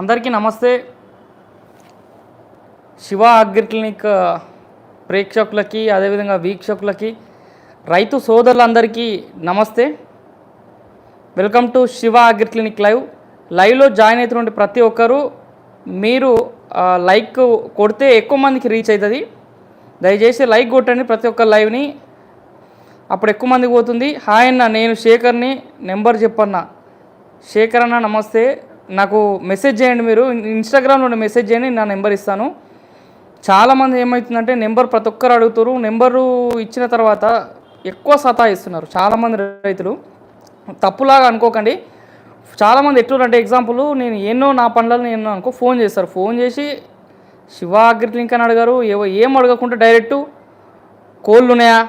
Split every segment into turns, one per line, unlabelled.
అందరికీ నమస్తే. Shiva agri clinic ప్రేక్షకులకి అదేవిధంగా వీక్షకులకి రైతు సోదరులందరికీ నమస్తే. Welcome to Shiva agri clinic live. లైవ్లో జాయిన్ అవుతున్నటువంటి ప్రతి ఒక్కరూ మీరు లైక్ కొడితే ఎక్కువ మందికి రీచ్ అవుతుంది. దయచేసి లైక్ కొట్టండి ప్రతి ఒక్క లైవ్ని. అప్పుడు ఎక్కువ మందికి పోతుంది. హాయ్ అన్న నేను శేఖర్ని నెంబర్ చెప్పన్న. శేఖర్ అన్న నమస్తే. నాకు మెసేజ్ చేయండి మీరు. ఇన్స్టాగ్రామ్లో మెసేజ్ చేయండి నా నెంబర్ ఇస్తాను. చాలామంది ఏమవుతుందంటే నెంబర్ ప్రతి ఒక్కరు అడుగుతారు. నెంబరు ఇచ్చిన తర్వాత ఎక్కువ సతాయిస్తున్నారు చాలామంది రైతులు. తప్పులాగా అనుకోకండి. చాలామంది ఎట్లుంటే ఎగ్జాంపుల్ నేను ఎన్నో నా పనులను నేను అనుకో ఫోన్ చేస్తారు. ఫోన్ చేసి శివ అగ్రి అని అడిగారు. ఏవో ఏం అడగకుండా డైరెక్టు కోళ్ళు ఉన్నాయా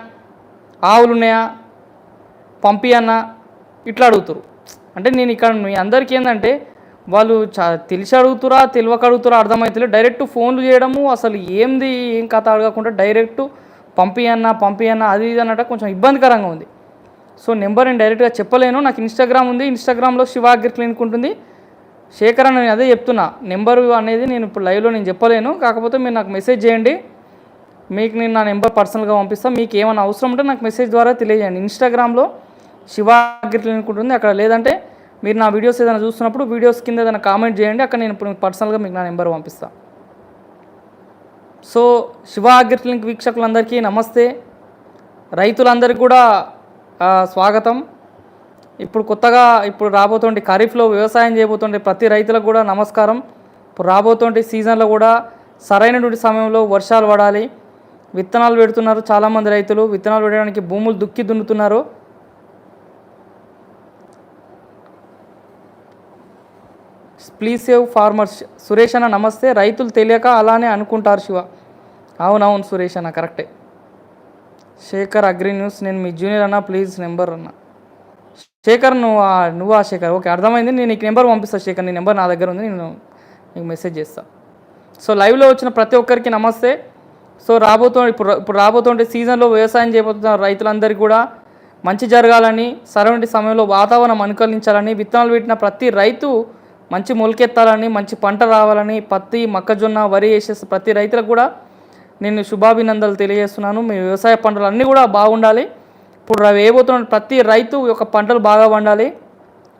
ఆవులు ఉన్నాయా పంపి అన్న ఇట్లా అడుగుతారు. అంటే నేను ఇక్కడ మీ అందరికీ ఏంటంటే వాళ్ళు చా తెలిసి అడుగుతురా తెలియక అడుగుతురా అర్థమవుతలే డైరెక్ట్ ఫోన్లు చేయడము అసలు ఏంది ఏం కథ అడగకుండా డైరెక్ట్ పంపి అన్న పంపి అన్న అది ఇది అన్నట్టు కొంచెం ఇబ్బందికరంగా ఉంది. సో నెంబర్ నేను డైరెక్ట్గా చెప్పలేను. నాకు ఇన్స్టాగ్రామ్ ఉంది. ఇన్స్టాగ్రామ్లో శివాగ్రి క్లినిక్ ఉంటుంది. శేఖర్ అని నేను అదే చెప్తున్నా. నెంబర్ అనేది నేను ఇప్పుడు లైవ్లో నేను చెప్పలేను. కాకపోతే మీరు నాకు మెసేజ్ చేయండి. మీకు నేను నా నెంబర్ పర్సనల్గా పంపిస్తాను మీకు ఏమైనా అవసరం ఉంటే నాకు మెసేజ్ ద్వారా తెలియజేయండి. ఇన్స్టాగ్రామ్లో శివాగ్రి క్లినిక్ ఉంటుంది. అక్కడ లేదంటే మీరు నా వీడియోస్ ఏదైనా చూస్తున్నప్పుడు వీడియోస్ కింద ఏదైనా కామెంట్ చేయండి. అక్కడ నేను ఇప్పుడు పర్సనల్గా మీకు నా నెంబర్ పంపిస్తాను సో శివ అగ్రి వీక్షకులందరికీ నమస్తే. రైతులందరికీ కూడా స్వాగతం. ఇప్పుడు కొత్తగా ఇప్పుడు రాబోతుండే ఖరీఫ్లో వ్యవసాయం చేయబోతుండే ప్రతి రైతులకు కూడా నమస్కారం. ఇప్పుడు రాబోతుండే సీజన్లో కూడా సరైనటువంటి సమయంలో వర్షాలు పడాలి. విత్తనాలు పెడుతున్నారు చాలామంది రైతులు. విత్తనాలు పెట్టడానికి భూములు దుక్కి దున్నుతున్నారు. Please save farmers. సురేష్ అన్న నమస్తే. రైతులు తెలియక అలానే అనుకుంటారు శివ. అవునవును సురేష్ అన్న కరెక్టే. శేఖర్ అగ్రి న్యూస్ నేను మీ జూనియర్ అన్న ప్లీజ్ నెంబర్ అన్న. శేఖర్ నువ్వు ఆ- నువ్వా శేఖర్? ఓకే అర్థమైంది. నేను నీకు నెంబర్ పంపిస్తాను శేఖర్ నీ నెంబర్ నా దగ్గర ఉంది నేను నీకు మెసేజ్ చేస్తాను సో లైవ్లో వచ్చిన ప్రతి ఒక్కరికి నమస్తే. సో రాబోతు ఇప్పుడు ఇప్పుడు రాబోతుంటే సీజన్లో వ్యవసాయం చేయబోతున్న రైతులందరికీ కూడా మంచి జరగాలని సరైన సమయంలో వాతావరణం అనుకూలించాలని విత్తనాలు పెట్టిన ప్రతి రైతు మంచి మొలకెత్తాలని మంచి పంట రావాలని పత్తి మొక్కజొన్న వరి వేసేసి ప్రతి రైతులకు కూడా నేను శుభాభినందనలు తెలియజేస్తున్నాను. మీ వ్యవసాయ పంటలు అన్నీ కూడా బాగుండాలి. ఇప్పుడు రా- వేయబోతున్న ప్రతి రైతు యొక్క పంటలు బాగా పండాలి.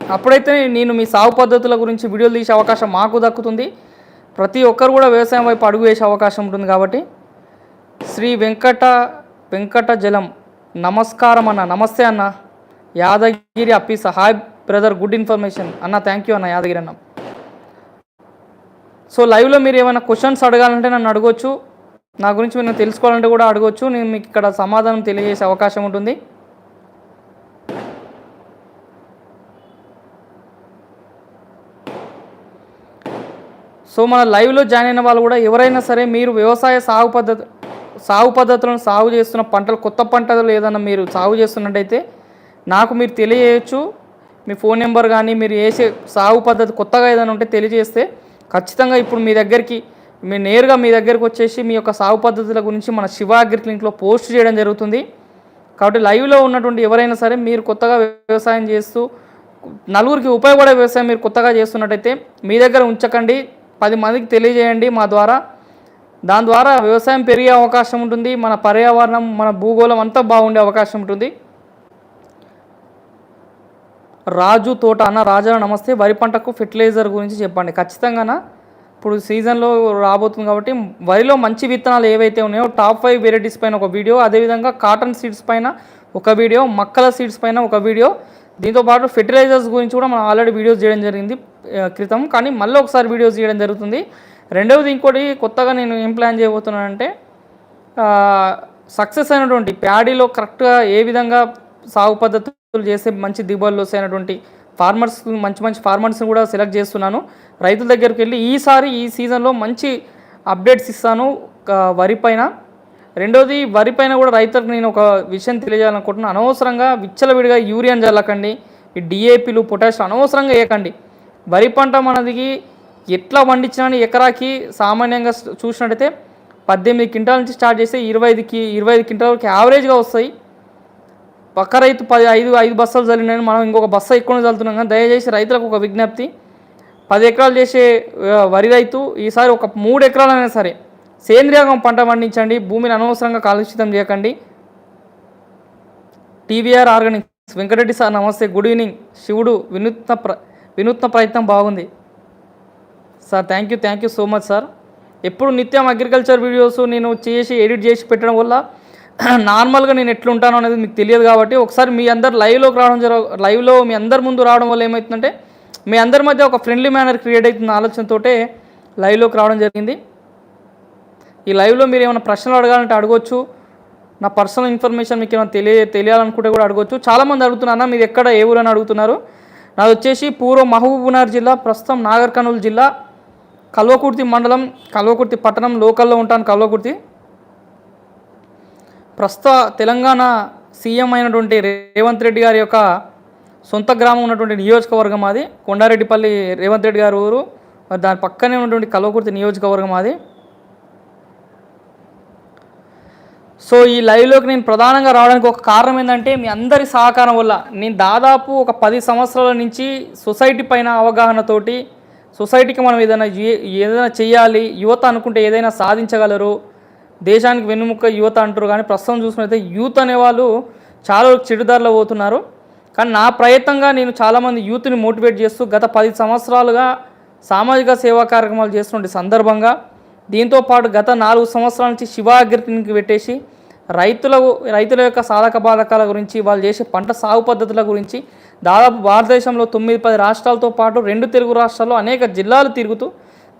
అప్పుడైతే నేను మీ సాగు పద్ధతుల గురించి వీడియోలు తీసే అవకాశం మాకు దక్కుతుంది. ప్రతి ఒక్కరు కూడా వ్యవసాయం వైపు అడుగు వేసే అవకాశం ఉంటుంది కాబట్టి. శ్రీ వెంకట వెంకట జలం నమస్కారం అన్న నమస్తే అన్న. యాదగిరి అప్పీస. హాయ్. బ్రదర్ గుడ్ ఇన్ఫర్మేషన్ అన్న థ్యాంక్ యూ అన్న యాదగిరి అన్న. సో లైవ్లో మీరు ఏమైనా క్వశ్చన్స్ అడగాలంటే నన్ను అడగొచ్చు. నా గురించి మీరు తెలుసుకోవాలంటే కూడా అడగొచ్చు. నేను మీకు ఇక్కడ సమాధానం తెలియజేసే అవకాశం ఉంటుంది. సో మన లైవ్లో జాయిన్ అయిన వాళ్ళు కూడా ఎవరైనా సరే మీరు వ్యవసాయ సాగు పద్ధతి సాగు పద్ధతులను సాగు చేస్తున్న పంటలు కొత్త పంటలు ఏదైనా మీరు సాగు చేస్తున్నట్టయితే నాకు మీరు తెలియజేయచ్చు. మీ ఫోన్ నెంబర్ కానీ మీరు వేసే సాగు పద్ధతి కొత్తగా ఏదైనా ఉంటే తెలియజేస్తే ఖచ్చితంగా ఇప్పుడు మీ దగ్గరికి మీ నేరుగా మీ దగ్గరికి వచ్చేసి మీ యొక్క సాగు పద్ధతుల గురించి మన శివ అగ్రి క్లినిక్లో పోస్ట్ చేయడం జరుగుతుంది. కాబట్టి లైవ్లో ఉన్నటువంటి ఎవరైనా సరే మీరు కొత్తగా వ్యవసాయం చేస్తూ నలుగురికి ఉపయోగపడే వ్యవసాయం మీరు కొత్తగా చేస్తున్నట్టయితే మీ దగ్గర ఉంచకండి. పది మందికి తెలియజేయండి మా ద్వారా. దాని ద్వారా వ్యవసాయం పెరిగే అవకాశం ఉంటుంది. మన పర్యావరణం మన భూగోళం అంతా బాగుండే అవకాశం ఉంటుంది. రాజు తోట అన్న రాజా నమస్తే. వరి పంటకు ఫెర్టిలైజర్ గురించి చెప్పండి. ఖచ్చితంగా ఇప్పుడు సీజన్లో రాబోతుంది కాబట్టి వరిలో మంచి విత్తనాలు ఏవైతే ఉన్నాయో టాప్ ఫైవ్ వెరైటీస్ పైన ఒక వీడియో అదేవిధంగా కాటన్ సీడ్స్ పైన ఒక వీడియో మక్కల సీడ్స్ పైన ఒక వీడియో. దీంతో పాటు ఫెర్టిలైజర్స్ గురించి కూడా మనం ఆల్రెడీ వీడియోస్ చేయడం జరిగింది క్రితం. కానీ మళ్ళీ ఒకసారి వీడియోస్ చేయడం జరుగుతుంది. రెండవది ఇంకోటి కొత్తగా నేను ఏం ప్లాన్ చేయబోతున్నానంటే సక్సెస్ అయినటువంటి ప్యాడీలో కరెక్ట్గా ఏ విధంగా సాగు పద్ధతి చేస్తే మంచి దిగుబడులు వస్తాయన్నటువంటి ఫార్మర్స్ మంచి మంచి ఫార్మర్స్ని కూడా సెలెక్ట్ చేస్తున్నాను. రైతుల దగ్గరికి వెళ్ళి ఈసారి ఈ సీజన్లో మంచి అప్డేట్స్ ఇస్తాను వరి పైన. రెండోది వరి పైన కూడా రైతులకు నేను ఒక విషయం తెలియజేయాలనుకుంటున్నాను అనవసరంగా విచ్చలవిడిగా యూరియాని చల్లకండి ఈ డిఏపీలు పొటాష్ అనవసరంగా వేయకండి. వరి పంట మనదికి ఎట్లా పండించినా ఎకరాకి సామాన్యంగా చూసినట్టయితే పద్దెనిమిది క్వింటాల నుంచి స్టార్ట్ చేస్తే ఇరవై ఐదుకి ఇరవై ఐదు క్వింటాల వరకు యావరేజ్గా వస్తాయి. పక్క రైతు పది ఐదు ఐదు బస్సులు చల్లినాను మనం ఇంకొక బస్సు ఎక్కువ చల్లుతున్నాం కానీ దయచేసి రైతులకు ఒక విజ్ఞప్తి. పది ఎకరాలు చేసే వరి రైతు ఈసారి ఒక మూడు ఎకరాలైనా సరే సేంద్రియంగా పంట పండించండి భూమిని అనవసరంగా కాలుష్యితం చేయకండి. TVR organics. వెంకటరెడ్డి సార్ నమస్తే గుడ్ ఈవినింగ్. శివుడు వినూత్న ప్ర వినూత్న ప్రయత్నం బాగుంది. Sir thank you thank you so much sir. ఎప్పుడు నిత్యం అగ్రికల్చర్ వీడియోస్ నేను చేసి ఎడిట్ చేసి పెట్టడం వల్ల నార్మల్గా నేను ఎట్లుంటాను అనేది మీకు తెలియదు కాబట్టి ఒకసారి మీ అందరు లైవ్లోకి రావడం జరగ లైవ్లో మీ అందరి ముందు రావడం వల్ల ఏమవుతుందంటే మీ అందరి మధ్య ఒక ఫ్రెండ్లీ మేనర్ క్రియేట్ అవుతున్న ఆలోచనతోటే లైవ్లోకి రావడం జరిగింది. ఈ లైవ్లో మీరు ఏమైనా ప్రశ్నలు అడగాలంటే అడగొచ్చు. నా పర్సనల్ ఇన్ఫర్మేషన్ మీకు ఏమైనా తెలియ తెలియాలనుకుంటే కూడా అడగొచ్చు. చాలామంది అడుగుతున్నారు మీరు ఎక్కడ ఏ ఊరు అని అడుగుతున్నారు? నాది వచ్చేసి పూర్వ మహబూబ్నగర్ జిల్లా ప్రస్తుతం నాగర్ కర్నూలు జిల్లా కల్వకుర్తి మండలం కల్వకుర్తి పట్టణం లోకల్లో ఉంటాను కల్వకుర్తి. ప్రస్తుత తెలంగాణ సీఎం అయినటువంటి రేవంత్ రెడ్డి గారి యొక్క సొంత గ్రామం ఉన్నటువంటి నియోజకవర్గం అది. కొండారెడ్డిపల్లి రేవంత్ రెడ్డి గారి ఊరు. మరి దాని పక్కనే ఉన్నటువంటి కల్వకుర్తి నియోజకవర్గం అది. సో ఈ లైవ్లోకి నేను ప్రధానంగా రావడానికి ఒక కారణం ఏంటంటే మీ అందరి సహకారం వల్ల నేను దాదాపు ఒక పది సంవత్సరాల నుంచి సొసైటీ పైన అవగాహనతోటి సొసైటీకి మనం ఏదైనా ఏదైనా చేయాలి యువత అనుకుంటే ఏదైనా సాధించగలరు దేశానికి వెన్నుముక్క యువత అంటారు కానీ ప్రస్తుతం చూసుకున్నైతే యూత్ అనేవాళ్ళు చాలా వరకు చెడుదారిలో పోతున్నారు. కానీ నా ప్రయత్నంగా నేను చాలామంది యూత్ని మోటివేట్ చేస్తూ గత పది సంవత్సరాలుగా సామాజిక సేవా కార్యక్రమాలు చేస్తున్న సందర్భంగా దీంతో పాటు గత నాలుగు సంవత్సరాల నుంచి శివాగ్రికి పెట్టేసి రైతుల రైతుల యొక్క సాధక బాధకాల గురించి వాళ్ళు చేసే పంట సాగు పద్ధతుల గురించి దాదాపు భారతదేశంలో తొమ్మిది పది రాష్ట్రాలతో పాటు రెండు తెలుగు రాష్ట్రాల్లో అనేక జిల్లాలు తిరుగుతూ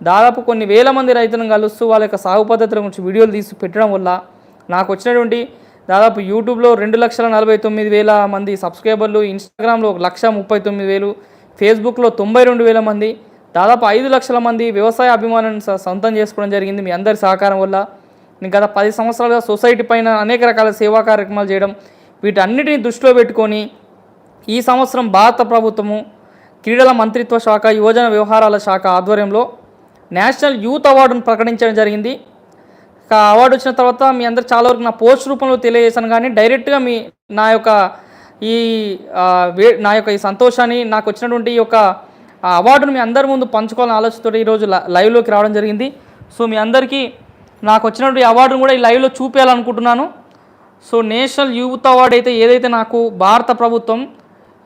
దాదాపు కొన్ని వేల మంది రైతులను కలుస్తూ వాళ్ళ యొక్క సాగు పద్ధతుల గురించి వీడియోలు తీసి పెట్టడం వల్ల నాకు వచ్చినటువంటి దాదాపు యూట్యూబ్లో రెండు లక్షల నలభై తొమ్మిది వేల మంది సబ్స్క్రైబర్లు ఇన్స్టాగ్రామ్లో ఒక లక్ష ముప్పై తొమ్మిది వేలు ఫేస్బుక్లో తొంభై రెండు వేల మంది దాదాపు ఐదు లక్షల మంది వ్యవసాయ అభిమానులను సొంతం చేసుకోవడం జరిగింది మీ అందరి సహకారం వల్ల. నేను గత పది సంవత్సరాలుగా సొసైటీ పైన అనేక రకాల సేవా కార్యక్రమాలు చేయడం వీటన్నిటిని దృష్టిలో పెట్టుకొని ఈ సంవత్సరం భారత ప్రభుత్వము క్రీడల మంత్రిత్వ శాఖ యువజన వ్యవహారాల శాఖ ఆధ్వర్యంలో నేషనల్ యూత్ అవార్డును ప్రకటించడం జరిగింది. అవార్డు వచ్చిన తర్వాత మీ అందరు చాలా వరకు నా పోస్ట్ రూపంలో తెలియజేశాను కానీ డైరెక్ట్గా మీ నా యొక్క ఈ వే నా యొక్క ఈ సంతోషాన్ని నాకు వచ్చినటువంటి ఈ యొక్క అవార్డును మీ అందరి ముందు పంచుకోవాలని ఆలోచనతో ఈరోజు లైవ్లోకి రావడం జరిగింది. సో మీ అందరికీ నాకు వచ్చినటువంటి అవార్డును కూడా ఈ లైవ్లో చూపించాలనుకుంటున్నాను సో నేషనల్ యూత్ అవార్డు అయితే ఏదైతే నాకు భారత ప్రభుత్వం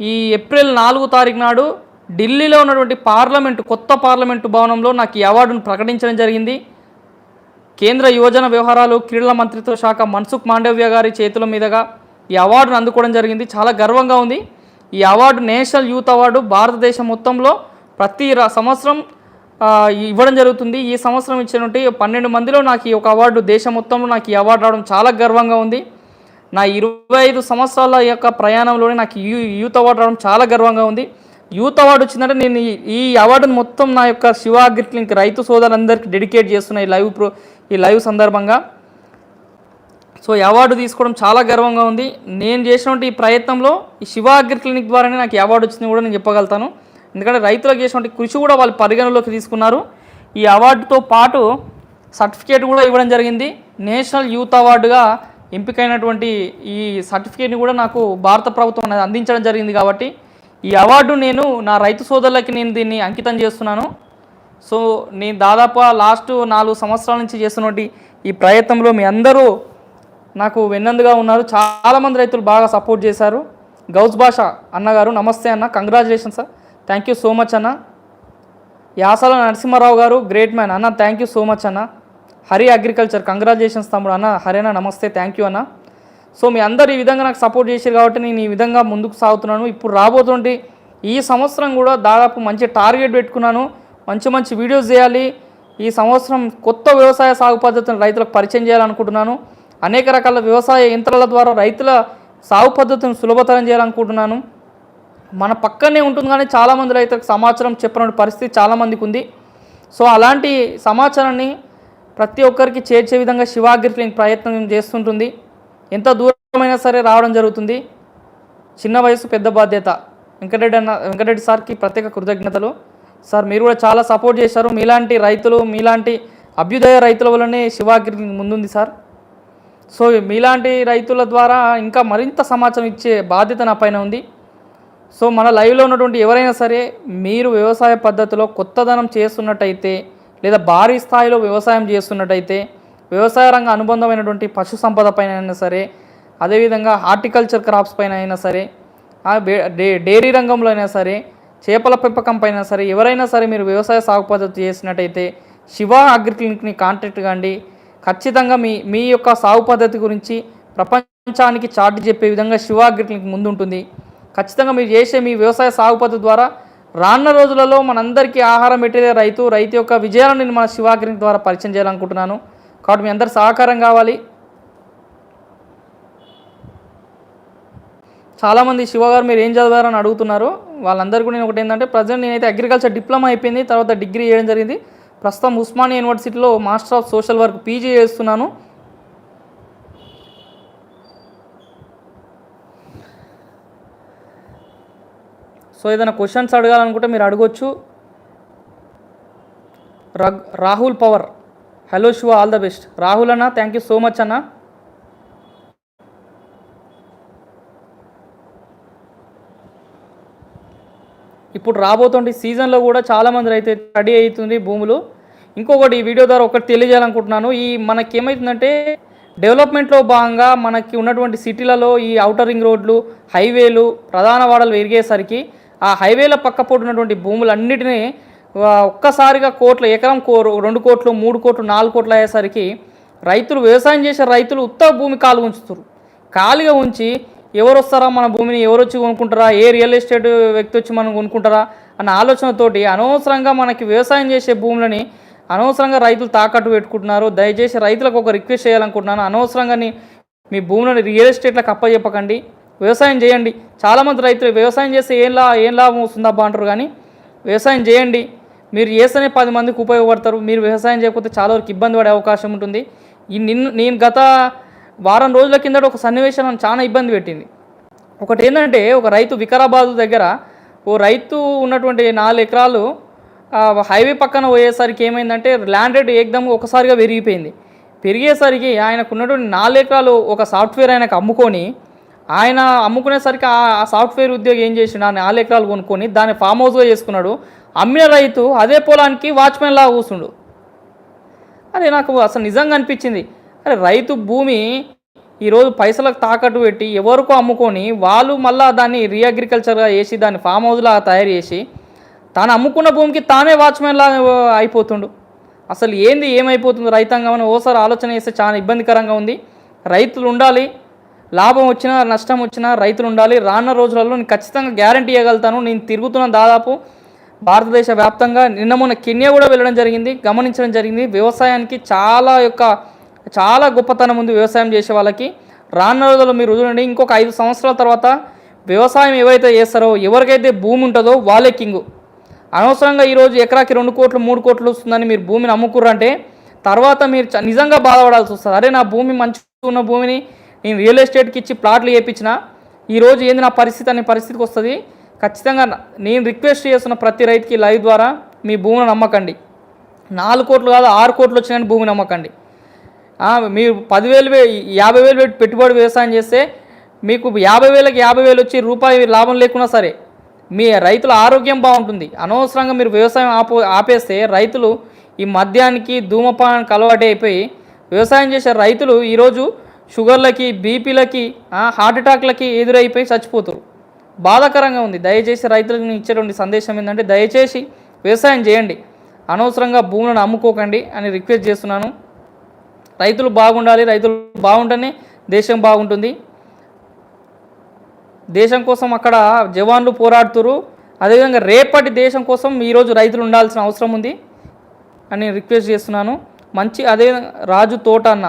ఈ ఏప్రిల్ నాలుగు తారీఖు నాడు ఢిల్లీలో ఉన్నటువంటి పార్లమెంటు కొత్త పార్లమెంటు భవనంలో నాకు ఈ అవార్డును ప్రకటించడం జరిగింది. కేంద్ర యువజన వ్యవహారాలు క్రీడల మంత్రిత్వ శాఖ మన్సుఖ్ మాండవ్య గారి చేతుల మీదుగా ఈ అవార్డును అందుకోవడం జరిగింది. చాలా గర్వంగా ఉంది. ఈ అవార్డు నేషనల్ యూత్ అవార్డు భారతదేశం మొత్తంలో ప్రతి ర- సంవత్సరం ఇవ్వడం జరుగుతుంది. ఈ సంవత్సరం ఇచ్చినటువంటి పన్నెండు మందిలో నాకు ఈ ఒక అవార్డు దేశం మొత్తంలో నాకు ఈ అవార్డు రావడం చాలా గర్వంగా ఉంది. నా ఇరవై ఐదు సంవత్సరాల యొక్క ప్రయాణంలోనే నాకు యూ యూత్ అవార్డు రావడం చాలా గర్వంగా ఉంది. యూత్ అవార్డు వచ్చిందంటే నేను ఈ- అవార్డును మొత్తం నా యొక్క శివ అగ్రిట్లింక్ రైతు సోదరులందరికీ డెడికేట్ చేస్తున్న ఈ లైవ్ ప్రో ఈ లైవ్ సందర్భంగా. సో ఈ అవార్డు తీసుకోవడం చాలా గర్వంగా ఉంది. నేను చేసినటువంటి ఈ ప్రయత్నంలో ఈ శివ అగ్రి క్లినిక్ ద్వారానే నాకు ఈ అవార్డు వచ్చింది కూడా నేను చెప్పగలుగుతాను. ఎందుకంటే రైతులకు చేసినటువంటి కృషి కూడా వాళ్ళు పరిగణలోకి తీసుకున్నారు. ఈ అవార్డుతో పాటు సర్టిఫికేట్ కూడా ఇవ్వడం జరిగింది. నేషనల్ యూత్ అవార్డుగా ఎంపికైనటువంటి ఈ సర్టిఫికేట్ని కూడా నాకు భారత ప్రభుత్వం అనేది అందించడం జరిగింది కాబట్టి ఈ అవార్డు నేను నా రైతు సోదరులకి నేను దీన్ని అంకితం చేస్తున్నాను. సో నేను దాదాపు లాస్ట్ నాలుగు సంవత్సరాల నుంచి చేస్తున్నటువంటి ఈ ప్రయత్నంలో మీ అందరూ నాకు వెన్నందుగా ఉన్నారు. చాలామంది రైతులు బాగా సపోర్ట్ చేశారు. గౌజ్ భాష అన్నగారు నమస్తే అన్న congratulation sir thank you so much అన్న. యాసల నరసింహారావు గారు గ్రేట్ మ్యాన్ అన్న థ్యాంక్ యూ సో మచ్ అన్న. హరి అగ్రికల్చర్ కంగ్రాచులేషన్స్ తమ్ముడు అన్న. హరేనా నమస్తే థ్యాంక్ యూ అన్న. సో మీ అందరు ఈ విధంగా నాకు సపోర్ట్ చేశారు కాబట్టి నేను ఈ విధంగా ముందుకు సాగుతున్నాను. ఇప్పుడు రాబోతుంటే ఈ సంవత్సరం కూడా దాదాపు మంచి టార్గెట్ పెట్టుకున్నాను. మంచి మంచి వీడియోస్ చేయాలి. ఈ సంవత్సరం కొత్త వ్యవసాయ సాగు పద్ధతులను రైతులకు పరిచయం చేయాలనుకుంటున్నాను. అనేక రకాల వ్యవసాయ యంత్రాల ద్వారా రైతుల సాగు పద్ధతులను సులభతరం చేయాలనుకుంటున్నాను. మన పక్కనే ఉంటుంది కానీ చాలామంది రైతులకు సమాచారం చెప్పిన పరిస్థితి చాలామందికి ఉంది. సో అలాంటి సమాచారాన్ని ప్రతి ఒక్కరికి చేర్చే విధంగా శివాగ్రిఫ్లింగ్ ప్రయత్నం చేస్తుంటుంది. ఎంత దూరమైనా సరే రావడం జరుగుతుంది. చిన్న వయసు పెద్ద బాధ్యత. వెంకటరెడ్డి అన్న వెంకటరెడ్డి సార్కి ప్రత్యేక కృతజ్ఞతలు. సార్ మీరు కూడా చాలా సపోర్ట్ చేశారు. మీలాంటి రైతులు మీలాంటి అభ్యుదయ రైతుల వల్లనే శివాగిరి ముందుంది సార్. సో మీలాంటి రైతుల ద్వారా ఇంకా మరింత సమాచారం ఇచ్చే బాధ్యత నా పైన ఉంది. సో మన లైవ్లో ఉన్నటువంటి ఎవరైనా సరే మీరు వ్యవసాయ పద్ధతిలో కొత్తదనం చేస్తున్నట్టయితే లేదా భారీ స్థాయిలో వ్యవసాయం చేస్తున్నట్టయితే వ్యవసాయ రంగ అనుబంధమైనటువంటి పశు సంపద పైన అయినా సరే అదేవిధంగా హార్టికల్చర్ క్రాప్స్ పైన అయినా సరే డైరీ రంగంలో అయినా సరే చేపల పెంపకం పైన సరే ఎవరైనా సరే మీరు వ్యవసాయ సాగు పద్ధతి చేసినట్టయితే శివ అగ్రిక్లినిక్ని కాంటాక్ట్ కండి. ఖచ్చితంగా మీ మీ యొక్క సాగు పద్ధతి గురించి ప్రపంచానికి చాటి చెప్పే విధంగా శివ అగ్రిక్లినిక్ ముందుంటుంది. ఖచ్చితంగా మీరు చేసే మీ వ్యవసాయ సాగు పద్ధతి ద్వారా రానున్న రోజులలో మనందరికీ ఆహారం పెట్టేదే రైతు రైతు యొక్క విజయాలను నేను మన శివ ద్వారా పరిచయం చేయాలనుకుంటున్నాను. కాబట్టి మీ అందరు సహకారం కావాలి. చాలామంది శివ గారు మీరు ఏం చదివారని అడుగుతున్నారు. వాళ్ళందరికీ కూడా నేను ఒకటి ఏంటంటే ప్రజెంట్ నేనైతే అగ్రికల్చర్ డిప్లొమా అయిపోయింది తర్వాత డిగ్రీ చేయడం జరిగింది. ప్రస్తుతం ఉస్మానియా యూనివర్సిటీలో master of social work PG చేస్తున్నాను. సో ఏదైనా క్వశ్చన్స్ అడగాలనుకుంటే మీరు అడగొచ్చు. Rug Rahul power. Hello Shiva all the best Rahul అన్న థ్యాంక్ యూ సో మచ్ అన్న ఇప్పుడు రాబోతుంది సీజన్లో కూడా చాలామంది అయితే రెడీ అవుతుంది భూములు. ఇంకొకటి ఈ వీడియో ద్వారా ఒకటి తెలియజేయాలనుకుంటున్నాను. ఈ మనకి ఏమవుతుందంటే డెవలప్మెంట్లో భాగంగా మనకి ఉన్నటువంటి సిటీలలో ఈ ఔటర్ రింగ్ రోడ్లు హైవేలు ప్రధాన వాడలు పెరిగేసరికి ఆ హైవేల పక్క ఉన్నటువంటి భూములన్నిటినీ ఒక్కసారిగా కోట్ల ఎకరం కో రెండు కోట్లు మూడు కోట్లు నాలుగు కోట్లు అయ్యేసరికి రైతులు వ్యవసాయం చేసే రైతులు ఉత్త భూమి కాలు ఉంచుతారు ఖాళీగా ఉంచి ఎవరు వస్తారా మన భూమిని ఎవరు వచ్చి కొనుక్కుంటారా ఏ రియల్ ఎస్టేట్ వ్యక్తి వచ్చి మనం కొనుక్కుంటారా అన్న ఆలోచనతోటి అనవసరంగా మనకి వ్యవసాయం చేసే భూములని అనవసరంగా రైతులు తాకట్టు పెట్టుకుంటున్నారు. దయచేసి రైతులకు ఒక రిక్వెస్ట్ చేయాలనుకుంటున్నాను. అనవసరంగా మీ భూములను రియల్ ఎస్టేట్లకు అప్పచెప్పకండి వ్యవసాయం చేయండి. చాలామంది రైతులు వ్యవసాయం చేస్తే ఏం లా ఏం లాభం వస్తుందబ్బా అంటారు కానీ వ్యవసాయం చేయండి. మీరు చేస్తేనే పది మందికి ఉపయోగపడతారు. మీరు వ్యవసాయం చేయకపోతే చాలా వరకు ఇబ్బంది పడే అవకాశం ఉంటుంది. ఈ నిన్ను నేను గత వారం రోజుల కిందట ఒక సన్నివేశం నన్ను చాలా ఇబ్బంది పెట్టింది. ఒకటి ఏంటంటే ఒక రైతు వికారాబాద్ దగ్గర ఓ రైతు ఉన్నటువంటి నాలుగు ఎకరాలు హైవే పక్కన పోయేసరికి ఏమైందంటే ల్యాండ్ రేట్ ఏకదమ్ ఒకసారిగా పెరిగిపోయింది. పెరిగేసరికి ఆయనకు ఉన్నటువంటి నాలుగు ఎకరాలు ఒక సాఫ్ట్వేర్ ఆయనకు అమ్ముకొని ఆయన అమ్ముకునేసరికి ఆ ఆ సాఫ్ట్వేర్ ఉద్యోగి ఏం చేసిండు? ఆ నాలుగు ఎకరాలు కొనుక్కొని దాన్ని ఫామ్ హౌస్గా చేసుకున్నాడు. అమ్మిన రైతు అదే పొలానికి వాచ్మెన్ లాగా కూర్చుండు. అరే నాకు అసలు నిజంగా అనిపించింది. అరే రైతు భూమి ఈరోజు పైసలకు తాకట్టు పెట్టి ఎవరికో అమ్ముకొని వాళ్ళు మళ్ళీ దాన్ని రీ అగ్రికల్చర్గా చేసి దాన్ని ఫామ్ హౌస్లా తయారు చేసి తాను అమ్ముకున్న భూమికి తానే వాచ్మెన్ లాగా అయిపోతుండు. అసలు ఏంది ఏమైపోతుంది? రైతాంగం అని ఓసారి ఆలోచన చేస్తే చాలా ఇబ్బందికరంగా ఉంది. రైతులు ఉండాలి. లాభం వచ్చినా నష్టం వచ్చినా రైతులు ఉండాలి. రానున్న రోజులలో నేను ఖచ్చితంగా గ్యారంటీ ఇవ్వగలుగుతాను. నేను తిరుగుతున్న దాదాపు భారతదేశ వ్యాప్తంగా నిన్న మొన్న కెన్యా కూడా వెళ్ళడం జరిగింది గమనించడం జరిగింది. వ్యవసాయానికి చాలా యొక్క చాలా గొప్పతనం ఉంది వ్యవసాయం చేసే వాళ్ళకి. రానున్న రోజుల్లో మీరు చూడండి ఇంకొక ఐదు సంవత్సరాల తర్వాత వ్యవసాయం ఏవైతే చేస్తారో ఎవరికైతే భూమి ఉంటుందో వాళ్ళే కింగు అనవసరంగా ఈరోజు ఎకరాకి రెండు కోట్లు మూడు కోట్లు వస్తుందని మీరు భూమిని అమ్ముకుర్రంటే తర్వాత మీరు నిజంగా బాధపడాల్సి వస్తుంది. అరే నా భూమి మంచిగా ఉన్న భూమిని నేను రియల్ ఎస్టేట్కి ఇచ్చి ప్లాట్లు వేయించిన ఈరోజు ఏంది నా పరిస్థితి అనే పరిస్థితికి వస్తుంది. ఖచ్చితంగా నేను రిక్వెస్ట్ చేస్తున్న ప్రతి రైతుకి లైవ్ ద్వారా మీ భూమిని నమ్మకండి. నాలుగు కోట్లు కాదు ఆరు కోట్లు వచ్చినాయని భూమిని నమ్మకండి. మీరు పదివేలు యాభై వేలు పెట్టి పెట్టుబడి వ్యవసాయం చేస్తే మీకు యాభై వేలకి యాభై వేలు వచ్చి రూపాయి లాభం లేకున్నా సరే మీ రైతుల ఆరోగ్యం బాగుంటుంది. అనవసరంగా మీరు వ్యవసాయం ఆపో ఆపేస్తే రైతులు ఈ మద్యానికి ధూమపానానికి అలవాటు అయిపోయి వ్యవసాయం చేసే రైతులు ఈరోజు షుగర్లకి బీపీలకి హార్ట్ అటాక్లకి ఎదురైపోయి చచ్చిపోతారు. బాధాకరంగా ఉంది. దయచేసి రైతులకు నేను ఇచ్చేటువంటి సందేశం ఏంటంటే దయచేసి వ్యవసాయం చేయండి. అనవసరంగా భూములను అమ్ముకోకండి అని రిక్వెస్ట్ చేస్తున్నాను. రైతులు బాగుండాలి రైతులు బాగుంటేనే దేశం బాగుంటుంది. దేశం కోసం అక్కడ జవాన్లు పోరాడుతురు. అదేవిధంగా రేపటి దేశం కోసం ఈరోజు రైతులు ఉండాల్సిన అవసరం ఉంది అని నేను రిక్వెస్ట్ చేస్తున్నాను. మంచి అదే రాజు తోట అన్న.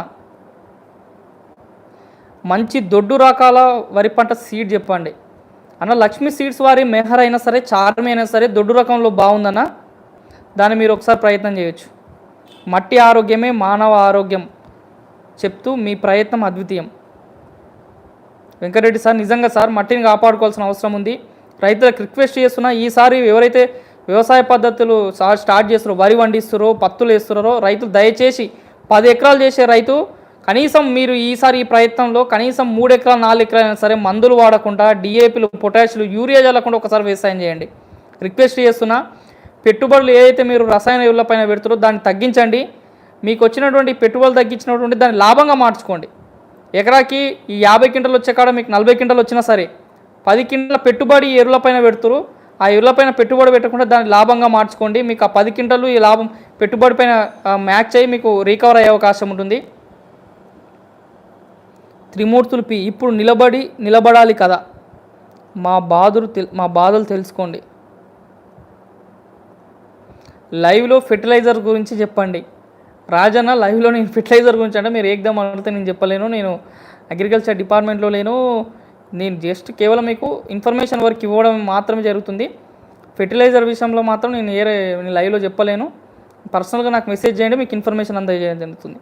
మంచి దొడ్డు రకాల వరి పంట సీడ్ చెప్పండి. అన్న లక్ష్మీ సీడ్స్ వారి మెహర్ అయినా సరే చార్మి అయినా సరే దొడ్డు రకంలో బాగుందన్న. దాన్ని మీరు ఒకసారి ప్రయత్నం చేయొచ్చు. మట్టి ఆరోగ్యమే మానవ ఆరోగ్యం చెప్తూ మీ ప్రయత్నం అద్వితీయం. వెంకటరెడ్డి సార్ నిజంగా సార్ మట్టిని కాపాడుకోవాల్సిన అవసరం ఉంది. రైతులకు రిక్వెస్ట్ చేస్తున్నా ఈసారి ఎవరైతే వ్యవసాయ పద్ధతులు స్టార్ట్ చేస్తారో వరి వండిస్తారో పత్తులు వేస్తున్నారో రైతులు దయచేసి పది ఎకరాలు చేసే రైతు కనీసం మీరు ఈసారి ఈ ప్రయత్నంలో కనీసం మూడు ఎకరాలు నాలుగు ఎకరాలు సరే మందులు వాడకుండా డిఏపీలు పొటాషియలు యూరియా చల్లకుండా ఒకసారి వ్యవసాయం చేయండి. రిక్వెస్ట్ చేస్తున్నా పెట్టుబడులు ఏదైతే మీరు రసాయన ఎరువుల పైన పెడుతారో దాన్ని తగ్గించండి. మీకు వచ్చినటువంటి పెట్టుబడులు తగ్గించినటువంటి దాన్ని లాభంగా మార్చుకోండి. ఎకరాకి ఈ యాభై క్వింటలు వచ్చే కాడ మీకు నలభై క్వింటలు వచ్చినా సరే పది క్వింటల పెట్టుబడి ఎరువులపైన ఎరువుల పైన పెడుతురు. ఆ ఎరువుల పైన పెట్టుబడి పెట్టకుండా దాన్ని లాభంగా మార్చుకోండి. మీకు ఆ పది క్వింటలు ఈ లాభం పెట్టుబడి పైన మ్యాచ్ అయ్యి మీకు రికవర్ అయ్యే అవకాశం ఉంటుంది. త్రిమూర్తులు పి ఇప్పుడు నిలబడి నిలబడాలి కదా. మా బాధలు తెల్ మా బాధలు తెలుసుకోండి. లైవ్లో ఫెర్టిలైజర్ గురించి చెప్పండి. రాజన్న లైవ్లో నేను ఫెర్టిలైజర్ గురించి అంటే మీరు ఏకదం అడిగితే నేను చెప్పలేను. నేను అగ్రికల్చర్ డిపార్ట్మెంట్లో లేను. నేను జస్ట్ కేవలం మీకు ఇన్ఫర్మేషన్ వరకు ఇవ్వడం మాత్రమే జరుగుతుంది. ఫెర్టిలైజర్ విషయంలో మాత్రం నేను ఏ నేను లైవ్లో చెప్పలేను. పర్సనల్గా నాకు మెసేజ్ చేయండి మీకు ఇన్ఫర్మేషన్ అందజేయడం జరుగుతుంది.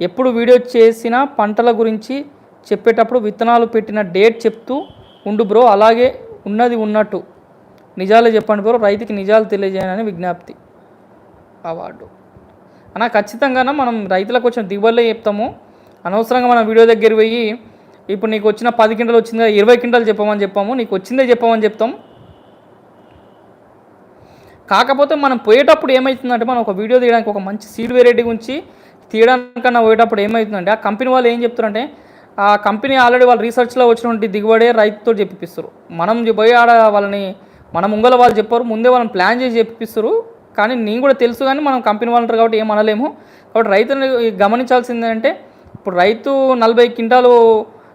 ఎప్పుడు వీడియో చేసిన పంటల గురించి చెప్పేటప్పుడు విత్తనాలు పెట్టిన డేట్ చెప్తూ ఉండు బ్రో అలాగే ఉన్నది ఉన్నట్టు. నిజాలే చెప్పండి బ్రో రైతుకి నిజాలు తెలియజేయనని విజ్ఞప్తి. అవార్డు. అన్న ఖచ్చితంగా మనం రైతులకు వచ్చిన దిగుబడులే చెప్తాము. అనవసరంగా మనం వీడియో దగ్గర పోయి ఇప్పుడు నీకు వచ్చిన పది క్వింటలు వచ్చింది ఇరవై క్వింటలు చెప్పమని చెప్పాము నీకు వచ్చిందే చెప్పమని చెప్తాం. కాకపోతే మనం పోయేటప్పుడు ఏమవుతుందంటే మనం ఒక వీడియో తీయడానికి ఒక మంచి సీడ్ వెరైటీ గురించి తీయడానికన్నా పోయేటప్పుడు ఏమవుతుందంటే ఆ కంపెనీ వాళ్ళు ఏం చెప్తారంటే ఆ కంపెనీ ఆల్రెడీ వాళ్ళు రీసెర్చ్లో వచ్చినటువంటి దిగుబడే రైతుతో చెప్పిస్తారు మనం పోయి ఆడ వాళ్ళని మన ముంగల వాళ్ళు చెప్పారు ముందే వాళ్ళని ప్లాన్ చేసి చెప్పిస్తారు కానీ నేను కూడా తెలుసు కానీ మనం కంపెనీ వాళ్ళు ఉంటారు కాబట్టి ఏం అనలేము. కాబట్టి రైతుని గమనించాల్సింది అంటే ఇప్పుడు రైతు నలభై క్వింటాలు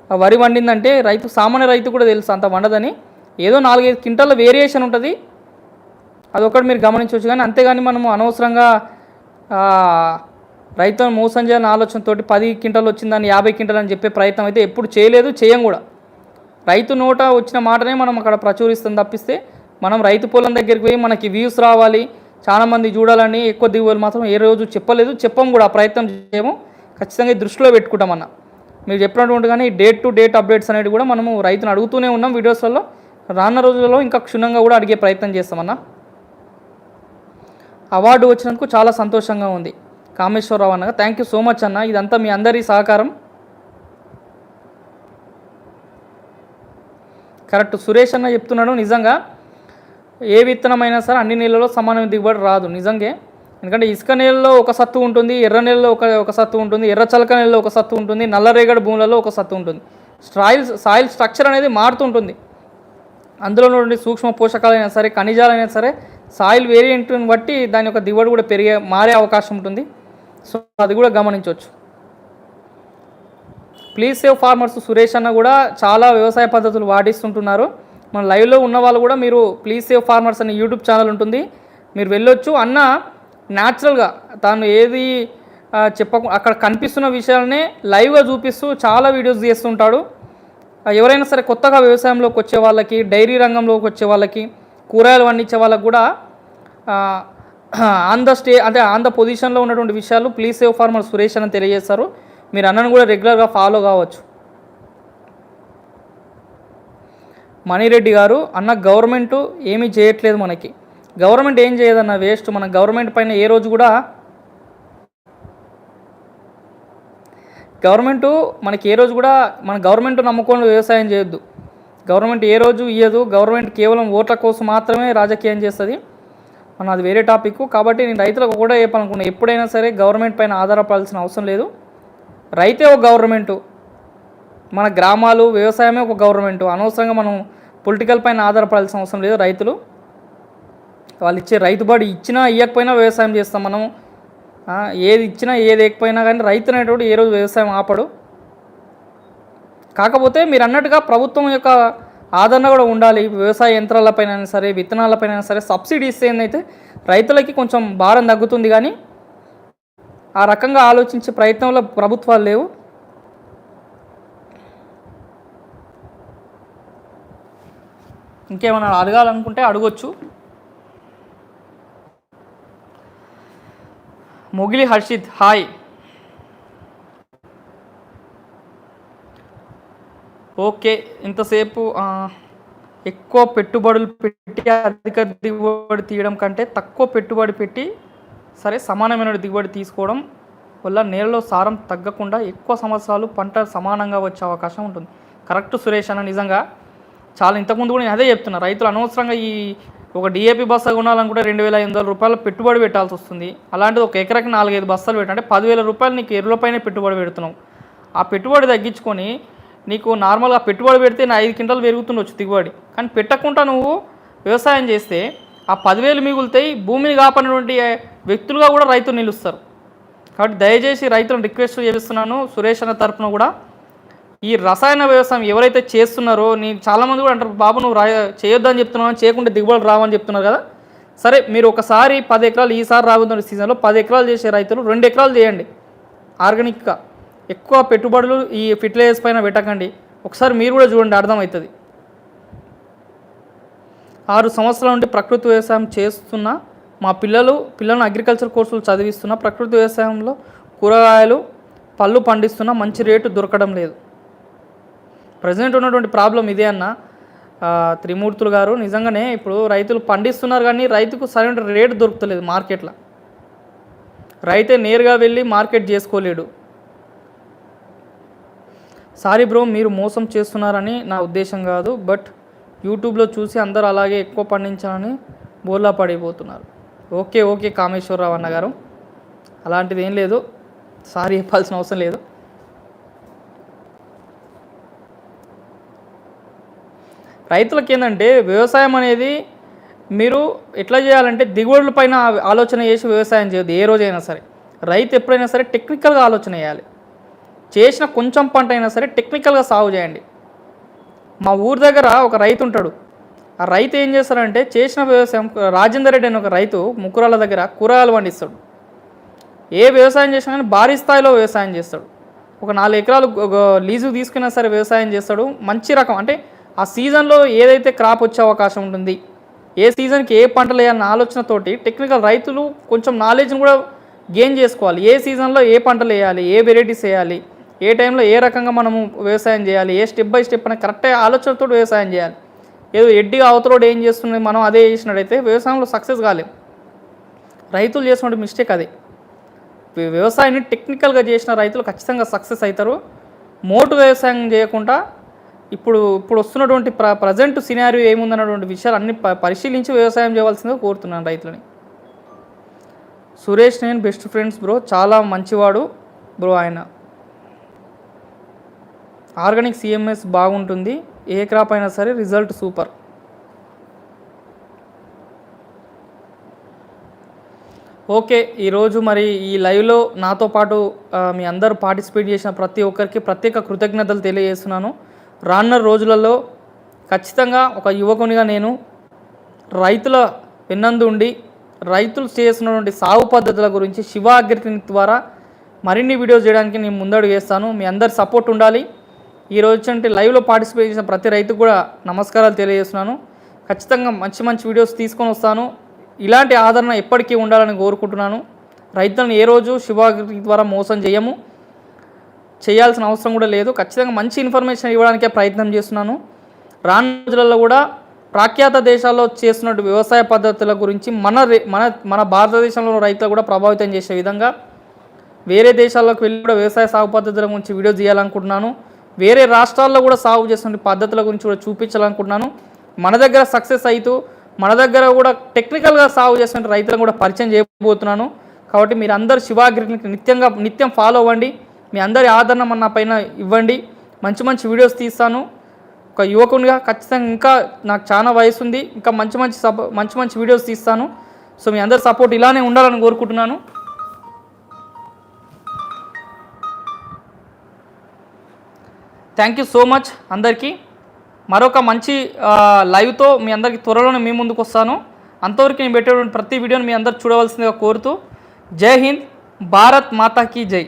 వరి వండిందంటే రైతు సామాన్య రైతు కూడా తెలుసు అంత వండదని ఏదో నాలుగైదు క్వింటాల వేరియేషన్ ఉంటుంది. అదొకటి మీరు గమనించవచ్చు కానీ అంతేగాని మనము అనవసరంగా రైతులను మోసం చేయాలని ఆలోచనతో పది క్వింటల్ వచ్చిందని యాభై క్వింటల్ అని చెప్పే ప్రయత్నం అయితే ఎప్పుడు చేయలేదు చేయం కూడా. రైతు నోట వచ్చిన మాటనే మనం అక్కడ ప్రచురిస్తాం తప్పిస్తే మనం రైతు పొలం దగ్గరికి పోయి మనకి వ్యూస్ రావాలి చాలామంది చూడాలని ఎక్కువ దిగుబడులు మాత్రం ఏ రోజు చెప్పలేదు చెప్పం కూడా ఆ ప్రయత్నం చేయము ఖచ్చితంగా దృష్టిలో పెట్టుకుంటామన్న మీరు చెప్పినటువంటి కానీ డేట్ టు డేట్ అప్డేట్స్ అనేవి కూడా మనము రైతును అడుగుతూనే ఉన్నాం వీడియోస్లలో. రాన్న రోజులలో ఇంకా క్షుణ్ణంగా కూడా అడిగే ప్రయత్నం చేస్తామన్నా అవార్డు వచ్చినందుకు చాలా సంతోషంగా ఉంది. కామేశ్వరరావు అన్నగా. థ్యాంక్ యూ సో మచ్ అన్న. ఇదంతా మీ అందరి సహకారం. కరెక్ట్ సురేష్ అన్న చెప్తున్నాడు నిజంగా ఏ విత్తనమైనా సరే అన్ని నీళ్ళలో సమానమైన దిగుబడి రాదు. నిజంగా. ఎందుకంటే ఇసుక నీళ్ళలో ఒక సత్తు ఉంటుంది ఎర్ర నీళ్ళలో ఒక ఒక సత్తు ఉంటుంది ఎర్ర చలక నీళ్ళలో ఒక సత్తు ఉంటుంది నల్లరేగడి భూములలో ఒక సత్తు ఉంటుంది. సాయిల్ సాయిల్ స్ట్రక్చర్ అనేది మారుతుంటుంది అందులో నుండి సూక్ష్మ పోషకాలైనా సరే ఖనిజాలైనా సరే సాయిల్ వేరియంట్ని బట్టి దాని యొక్క దిగుబడి కూడా పెరిగే మారే అవకాశం ఉంటుంది. సో అది కూడా గమనించవచ్చు. ప్లీజ్ సేవ్ ఫార్మర్స్ సురేష్ అన్న కూడా చాలా వ్యవసాయ పద్ధతులు వాడిస్తుంటున్నారు మన లైవ్లో ఉన్న వాళ్ళు కూడా మీరు ప్లీజ్ సేవ్ ఫార్మర్స్ అనే యూట్యూబ్ ఛానల్ ఉంటుంది. మీరు వెళ్ళొచ్చు. అన్న న్యాచురల్గా తాను ఏది చెప్పక అక్కడ కనిపిస్తున్న విషయాలనే లైవ్గా చూపిస్తూ చాలా వీడియోస్ చేస్తుంటాడు ఎవరైనా సరే కొత్తగా వ్యవసాయంలోకి వచ్చే వాళ్ళకి డైరీ రంగంలోకి వచ్చే వాళ్ళకి కూరగాయలు పండించే వాళ్ళకి కూడా ఆన్ ద స్టే అంటే ఆన్ ద పొజిషన్లో ఉన్నటువంటి విషయాలు ప్లీజ్ సేవ్ ఫార్మర్ సురేష్ అని తెలియజేస్తారు. మీరు అన్నను కూడా రెగ్యులర్గా ఫాలో కావచ్చు. మణిరెడ్డి గారు అన్న గవర్నమెంట్ ఏమీ చేయట్లేదు మనకి. గవర్నమెంట్ ఏం చేయదన్న వేస్ట్ మన గవర్నమెంట్ పైన ఏ రోజు కూడా గవర్నమెంట్ మనకి ఏ రోజు కూడా మన గవర్నమెంట్ నమ్ముకొని వ్యవసాయం చేయొద్దు. గవర్నమెంట్ ఏ రోజు ఇయ్యదు. గవర్నమెంట్ కేవలం ఓట్ల కోసం మాత్రమే రాజకీయం చేస్తుంది. మన అది వేరే టాపిక్ కాబట్టి నేను రైతులకు కూడా చెప్పాలనుకున్నా ఎప్పుడైనా సరే గవర్నమెంట్ పైన ఆధారపడాల్సిన అవసరం లేదు. రైతే ఒక గవర్నమెంటు మన గ్రామాలు వ్యవసాయమే ఒక గవర్నమెంట్ అనవసరంగా మనం పొలిటికల్ పైన ఆధారపడాల్సిన అవసరం లేదు రైతులు. వాళ్ళు ఇచ్చే రైతుబడి ఇచ్చినా ఇవ్వకపోయినా వ్యవసాయం చేస్తాం మనం. ఏది ఇచ్చినా ఏది ఇవ్వకపోయినా కానీ రైతు అనేటువంటి ఏ రోజు వ్యవసాయం ఆపడు. కాకపోతే మీరు అన్నట్టుగా ప్రభుత్వం యొక్క ఆదరణ కూడా ఉండాలి. వ్యవసాయ యంత్రాలపైన సరే విత్తనాలపైన సరే సబ్సిడీ ఇస్తే ఏంటంటే రైతులకి కొంచెం భారం తగ్గుతుంది కానీ ఆ రకంగా ఆలోచించే ప్రయత్నంలో ప్రభుత్వాలు లేవు. ఇంకేమైనా అడగాలనుకుంటే అడగొచ్చు. మొగిలి హర్షిత్ హాయ్. ఓకే ఇంతసేపు ఎక్కువ పెట్టుబడులు పెట్టి అధిక దిగుబడి తీయడం కంటే తక్కువ పెట్టుబడి పెట్టి సరే సమానమైన దిగుబడి తీసుకోవడం వల్ల నేలలో సారం తగ్గకుండా ఎక్కువ సంవత్సరాలు పంట సమానంగా వచ్చే అవకాశం ఉంటుంది. కరెక్ట్ సురేష్ అన్న నిజంగా. చాలా ఇంతకుముందు కూడా నేను అదే చెప్తున్నా రైతులు అనవసరంగా ఈ ఒక డిఏపి బస్తా కొనాలనుకుంటే రెండు వేల ఐదు వందల రూపాయలు పెట్టుబడి పెట్టాల్సి వస్తుంది. అలాంటిది ఒక ఎకరాకి నాలుగైదు బస్తాలు పెట్టంటే పదివేల రూపాయలు నీకు ఎరువులపైనే పెట్టుబడి పెడుతున్నావు ఆ పెట్టుబడి తగ్గించుకొని నీకు నార్మల్గా పెట్టుబడి పెడితే నా ఐదు క్వింటాలు పెరుగుతుండొచ్చు దిగుబడి. కానీ పెట్టకుండా నువ్వు వ్యవసాయం చేస్తే ఆ పదివేలు మిగులుతాయి భూమిని కాపాడినటువంటి వ్యక్తులుగా కూడా రైతులు నిలుస్తారు. కాబట్టి దయచేసి రైతులను రిక్వెస్ట్ చేస్తున్నాను సురేష్ అన్న తరపున కూడా. ఈ రసాయన వ్యవసాయం ఎవరైతే చేస్తున్నారో నేను చాలామంది కూడా అంటారు బాబు నువ్వు రా చేయొద్దని చెప్తున్నావు చేయకుండా దిగుబడులు రావని చెప్తున్నారు కదా. సరే మీరు ఒకసారి పది ఎకరాలు ఈసారి రాబోతున్న సీజన్లో పది ఎకరాలు చేసే రైతులు రెండు ఎకరాలు చేయండి. ఆర్గానిక్గా. ఎక్కువ పెట్టుబడులు ఈ ఫిర్టిలైజర్స్ పైన పెట్టకండి. ఒకసారి మీరు కూడా చూడండి అర్థమవుతుంది. ఆరు సంవత్సరాల నుండి ప్రకృతి వ్యవసాయం చేస్తున్న మా పిల్లలు పిల్లలను అగ్రికల్చర్ కోర్సులు చదివిస్తున్న ప్రకృతి వ్యవసాయంలో కూరగాయలు పళ్ళు పండిస్తున్న మంచి రేటు దొరకడం లేదు. ప్రజెంట్ ఉన్నటువంటి ప్రాబ్లం ఇదే అన్న. త్రిమూర్తులు గారు నిజంగానే ఇప్పుడు రైతులు పండిస్తున్నారు కానీ రైతుకు సరైన రేటు దొరుకుతలేదు మార్కెట్లో. రైతే నేరుగా వెళ్ళి మార్కెట్ చేసుకోలేడు. సారీ బ్రో మీరు మోసం చేస్తున్నారని నా ఉద్దేశం కాదు బట్ యూట్యూబ్లో చూసి అందరూ అలాగే ఎక్కువ పండించాలని బోర్లా పడిపోతున్నారు. ఓకే ఓకే కామేశ్వరరావు అన్నగారు అలాంటిది ఏం లేదు. సారీ చెప్పాల్సిన అవసరం లేదు. రైతులకు ఏంటంటే వ్యవసాయం అనేది మీరు ఎట్లా చేయాలంటే దిగుబడుల పైన ఆలోచన చేసి వ్యవసాయం చేయదు ఏ రోజైనా సరే. రైతు ఎప్పుడైనా సరే టెక్నికల్గా ఆలోచన చేయాలి. చేసిన కొంచెం పంట అయినా సరే టెక్నికల్గా సాగు చేయండి. మా ఊరి దగ్గర ఒక రైతు ఉంటాడు. ఆ రైతు ఏం చేస్తాడంటే చేసిన వ్యవసాయం రాజేందర్ రెడ్డి అనే ఒక రైతు ముక్కురాల దగ్గర కూరగాయలు పండిస్తాడు. ఏ వ్యవసాయం చేసినా కానీ భారీ స్థాయిలో వ్యవసాయం చేస్తాడు. ఒక నాలుగు ఎకరాలు లీజు తీసుకున్నా సరే వ్యవసాయం చేస్తాడు. మంచి రకం అంటే ఆ సీజన్లో ఏదైతే క్రాప్ వచ్చే అవకాశం ఉంటుంది ఏ సీజన్కి ఏ పంటలు వేయాలన్న ఆలోచనతోటి టెక్నికల్ రైతులు కొంచెం నాలెడ్జ్ని కూడా గెయిన్ చేసుకోవాలి. ఏ సీజన్లో ఏ పంటలు వేయాలి ఏ వెరైటీస్ వేయాలి ఏ టైంలో ఏ రకంగా మనము వ్యవసాయం చేయాలి ఏ స్టెప్ బై స్టెప్ అని కరెక్ట్ ఆలోచనతో వ్యవసాయం చేయాలి. ఏదో ఎడ్డిగా అవతలోడు ఏం చేస్తున్నది మనం అదే చేసినట్టయితే వ్యవసాయంలో సక్సెస్ కాలేం. రైతులు చేసిన మిస్టేక్ అదే. వ్యవసాయాన్ని టెక్నికల్గా చేసిన రైతులు ఖచ్చితంగా సక్సెస్ అవుతారు. మోటు వ్యవసాయం చేయకుండా ఇప్పుడు ఇప్పుడు వస్తున్నటువంటి ప్ర ప్రజెంట్ సినారియో ఏముందన్నటువంటి విషయాలు అన్ని పరిశీలించి వ్యవసాయం చేయవలసిందిగా కోరుతున్నాను రైతులని. సురేష్ నేను బెస్ట్ ఫ్రెండ్స్ బ్రో చాలా మంచివాడు బ్రో ఆయన. ఆర్గానిక్ సిఎంఎస్ బాగుంటుంది ఏ క్రాప్ అయినా సరే రిజల్ట్ సూపర్. ఓకే ఈరోజు మరి ఈ లైవ్లో నాతో పాటు మీ అందరూ పార్టిసిపేట్ చేసిన ప్రతి ఒక్కరికి ప్రత్యేక కృతజ్ఞతలు తెలియజేస్తున్నాను. రానున్న రోజులలో ఖచ్చితంగా ఒక యువకునిగా నేను రైతుల వెన్నందు ఉండి రైతులు చేస్తున్నటువంటి సాగు పద్ధతుల గురించి శివ అగ్రిక్లినిక్ ద్వారా మరిన్ని వీడియోస్ చేయడానికి నేను ముందడుగు వేస్తాను. మీ అందరి సపోర్ట్ ఉండాలి. ఈ రోజు లైవ్లో పార్టిసిపేట్ చేసిన ప్రతి రైతుకు కూడా నమస్కారాలు తెలియజేస్తున్నాను. ఖచ్చితంగా మంచి మంచి వీడియోస్ తీసుకొని వస్తాను. ఇలాంటి ఆదరణ ఎప్పటికీ ఉండాలని కోరుకుంటున్నాను. రైతులను ఏ రోజు శివ ద్వారా మోసం చేయము. చేయాల్సిన అవసరం కూడా లేదు. ఖచ్చితంగా మంచి ఇన్ఫర్మేషన్ ఇవ్వడానికే ప్రయత్నం చేస్తున్నాను. రాను రోజులలో కూడా ప్రాఖ్యాత దేశాల్లో చేస్తున్నట్టు వ్యవసాయ పద్ధతుల గురించి మన మన మన భారతదేశంలో రైతులు కూడా ప్రభావితం చేసే విధంగా వేరే దేశాల్లోకి వెళ్ళి కూడా వ్యవసాయ సాగు పద్ధతుల గురించి వీడియో తీయాలనుకుంటున్నాను. వేరే రాష్ట్రాల్లో కూడా సాగు చేస్తున్న పద్ధతుల గురించి కూడా చూపించాలనుకుంటున్నాను. మన దగ్గర సక్సెస్ అవుతూ మన దగ్గర కూడా టెక్నికల్గా సాగు చేస్తున్న రైతులను కూడా పరిచయం చేయబోతున్నాను. కాబట్టి మీరు అందరూ శివాగ్రికి నిత్యంగా నిత్యం ఫాలో అవ్వండి. మీ అందరి ఆదరణ మన పైన ఇవ్వండి. మంచి మంచి వీడియోస్ తీస్తాను. ఒక యువకునిగా ఖచ్చితంగా ఇంకా నాకు చాలా వయసు ఉంది. ఇంకా మంచి మంచి సపో మంచి మంచి వీడియోస్ తీస్తాను. సో మీ అందరి సపోర్ట్ ఇలానే ఉండాలని కోరుకుంటున్నాను. థ్యాంక్ యూ సో మచ్ అందరికీ. మరొక మంచి లైవ్తో మీ అందరికీ త్వరలోనే మీ ముందుకు వస్తాను. అంతవరకు నేను పెట్టేటువంటి ప్రతి వీడియోని మీ అందరు చూడవలసిందిగా కోరుతూ. జై హింద్ భారత్ మాతాకి జై.